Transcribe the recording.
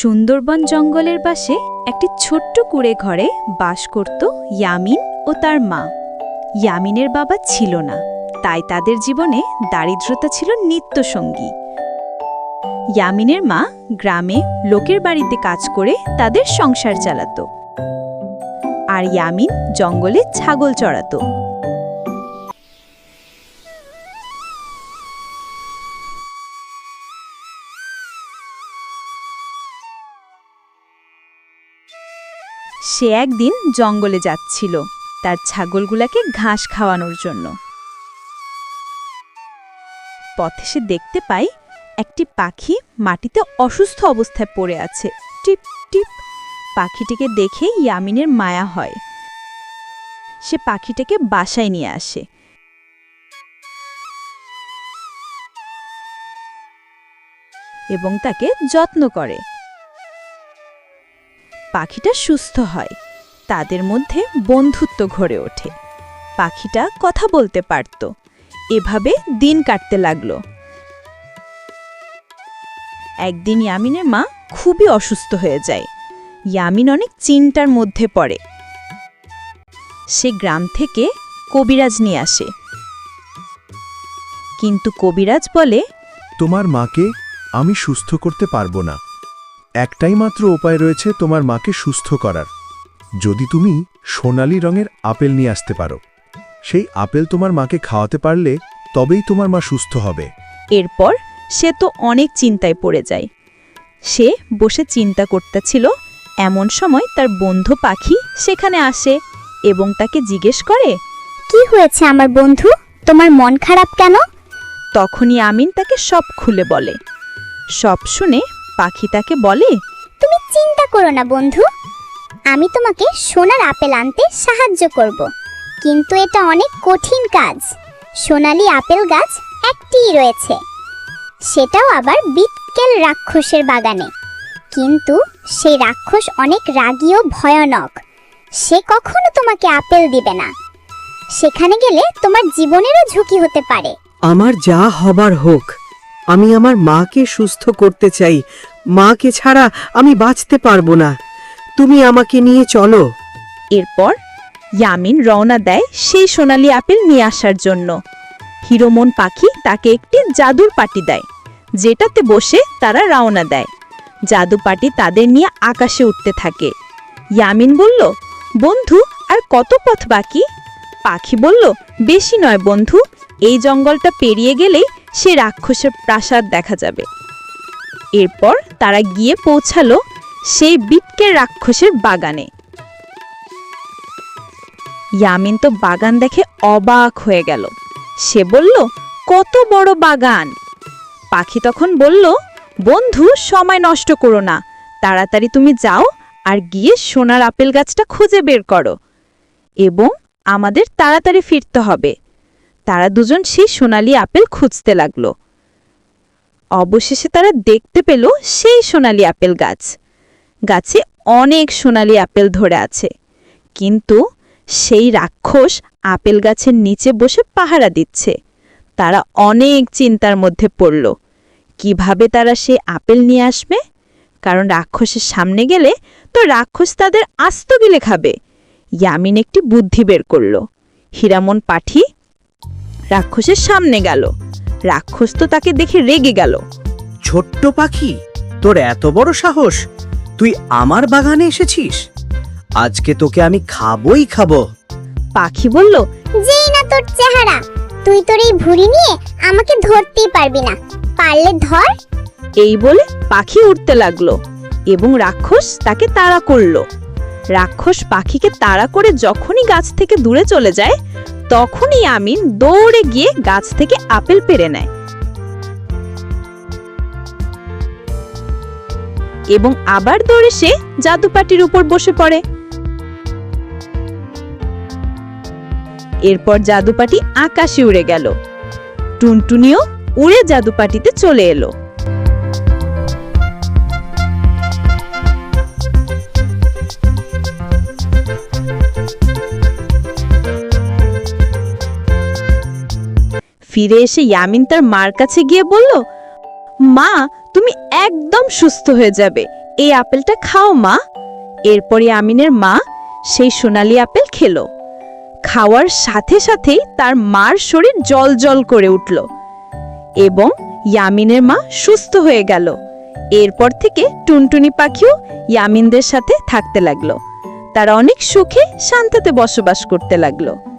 সুন্দরবন জঙ্গলের পাশে একটি ছোট্ট কুড়ে ঘরে বাস করত ইয়ামিন ও তার মা। ইয়ামিনের বাবা ছিল না, তাই তাদের জীবনে দারিদ্রতা ছিল নিত্যসঙ্গী। ইয়ামিনের মা গ্রামে লোকের বাড়িতে কাজ করে তাদের সংসার চালাতো। আর ইয়ামিন জঙ্গলে ছাগল চড়াতো। সে একদিন জঙ্গলে যাচ্ছিল তার ছাগলগুলাকে ঘাস খাওয়ানোর জন্য। পথে সে দেখতে পাই একটি পাখি মাটিতে অসুস্থ অবস্থায় পড়ে আছে। টিপ টিপ। পাখিটিকে দেখে ইয়ামিনের মায়া হয়। সে পাখিটাকে বাসায় নিয়ে আসে। এবং তাকে যত্ন করে। পাখিটা সুস্থ হয়, তাদের মধ্যে বন্ধুত্ব ঘরে ওঠে। পাখিটা কথা বলতে পারত, এভাবে দিন কাটতে লাগল। একদিন ইয়ামিনের মা খুবই অসুস্থ হয়ে যায়। ইয়ামিন অনেক চিন্তার মধ্যে পড়ে। সে গ্রাম থেকে কবিরাজ নিয়ে আসে। কিন্তু কবিরাজ বলে, তোমার মাকে আমি সুস্থ করতে পারব না। একটাই মাত্র উপায় রয়েছে তোমার মাকে সুস্থ করার। যদি তুমি সোনালি রঙের আপেল নিয়ে আসতে পারো সেই আপেল তোমার মাকে খাওয়াতে পারলে তবেই তোমার মা সুস্থ হবে। এরপর সে তো অনেক চিন্তায় পড়ে যায়। সে বসে চিন্তা করতেছিল এমন সময় তার বন্ধু পাখি সেখানে আসে এবং তাকে জিজ্ঞেস করে কি হয়েছে আমার বন্ধু? তোমার মন খারাপ কেন? তখনই আমিন তাকে সব খুলে বলে। সব শুনে পাখি তাকে বলে তুমি চিন্তা করো না বন্ধু। আমি তোমাকে সোনার আপেল আনতে সাহায্য করব। কিন্তু এটা অনেক কঠিন কাজ। সোনালি আপেল গাছ একটিই রয়েছে। সেটাও আবার বিটকেল রাক্ষসের বাগানে। কিন্তু সেই রাক্ষস অনেক রাগী ও ভয়ানক। সে কখনো তোমাকে আপেল দিবে না। সেখানে গেলে তোমার জীবনেরও ঝুঁকি হতে পারে। আমার যা হবার হোক আমি আমার মাকে সুস্থ করতে চাই। মাকে ছাড়া আমি বাঁচতে পারব না। তুমি আমাকে নিয়ে চলো। এরপর ইয়ামিন রওনা দেয় সেই সোনালি আপেল নিয়ে আসার জন্য। হিরোমন পাখি তাকে একটি জাদুর পাটি দেয়, যেটাতে বসে তারা রওনা দেয়। জাদু পাটি তাদের নিয়ে আকাশে উঠতে থাকে। ইয়ামিন বলল, বন্ধু, আর কত পথ বাকি? পাখি বলল, বেশি নয় বন্ধু, এই জঙ্গলটা পেরিয়ে গেলেই সে রাক্ষসের প্রাসাদ দেখা যাবে। এরপর তারা গিয়ে পৌঁছালো সেই বিটকের রাক্ষসের বাগানে। ইয়ামিন তো বাগান দেখে অবাক হয়ে গেল। সে বলল, কত বড় বাগান! পাখি তখন বলল, বন্ধু, সময় নষ্ট করো না। তাড়াতাড়ি তুমি যাও আর গিয়ে সোনার আপেল গাছটা খুঁজে বের করো এবং আমাদের তাড়াতাড়ি ফিরতে হবে। তারা দুজন সেই সোনালি আপেল খুঁজতে লাগল। অবশেষে তারা দেখতে পেল সেই সোনালি আপেল গাছ। গাছে অনেক সোনালি আপেল ধরে আছে। কিন্তু সেই রাক্ষস আপেল গাছের নিচে বসে পাহারা দিচ্ছে। তারা অনেক চিন্তার মধ্যে পড়ল। কীভাবে তারা সে আপেল নিয়ে আসবে? কারণ রাক্ষসের সামনে গেলে তো রাক্ষস তাদের আস্ত গিলে খাবে। ইয়ামিন একটি বুদ্ধি বের করল। হীরামন পাঠি রাক্ষসের সামনে গেল। রাক্ষস তো তাকে দেখে রেগে গেল। ছোট্ট পাখি তোর এত বড় সাহস? তুই আমার বাগানে এসেছিস? আজকে তোকে আমি খাবই খাব। পাখি বলল যেই না তোর চেহারা তুই তোর এই ভুঁড়ি নিয়ে আমাকে ধরতেই পারবি না। পারলে ধর। এই বলে পাখি উঠতে লাগল এবং রাক্ষস তাকে তাড়া করল। রাক্ষস পাখিকে তাড়া করে যখনই গাছ থেকে দূরে চলে যায় তখনই আমিন দৌড়ে গিয়ে গাছ থেকে আপেল পেরে নেয়। এবং আবার দৌড়ে সে জাদুপাটির উপর বসে পড়ে। এরপর জাদুপাটি আকাশে উড়ে গেল। টুনটুনিও উড়ে জাদুপাটিতে চলে এলো। ফিরে এসে ইয়ামিন তার মার কাছে গিয়ে বলল, মা, তুমি একদম সুস্থ হয়ে যাবে। এই আপেলটা খাও মা। এরপরে আমিনের মা সেই সোনালি আপেল খেলো। খাওয়ার সাথে সাথেই তার মার শরীর জল জল করে উঠল এবং ইয়ামিনের মা সুস্থ হয়ে গেল। এরপর থেকে টুনটুনি পাখিও ইয়ামিনদের সাথে থাকতে লাগল। তারা অনেক সুখে শান্তিতে বসবাস করতে লাগল।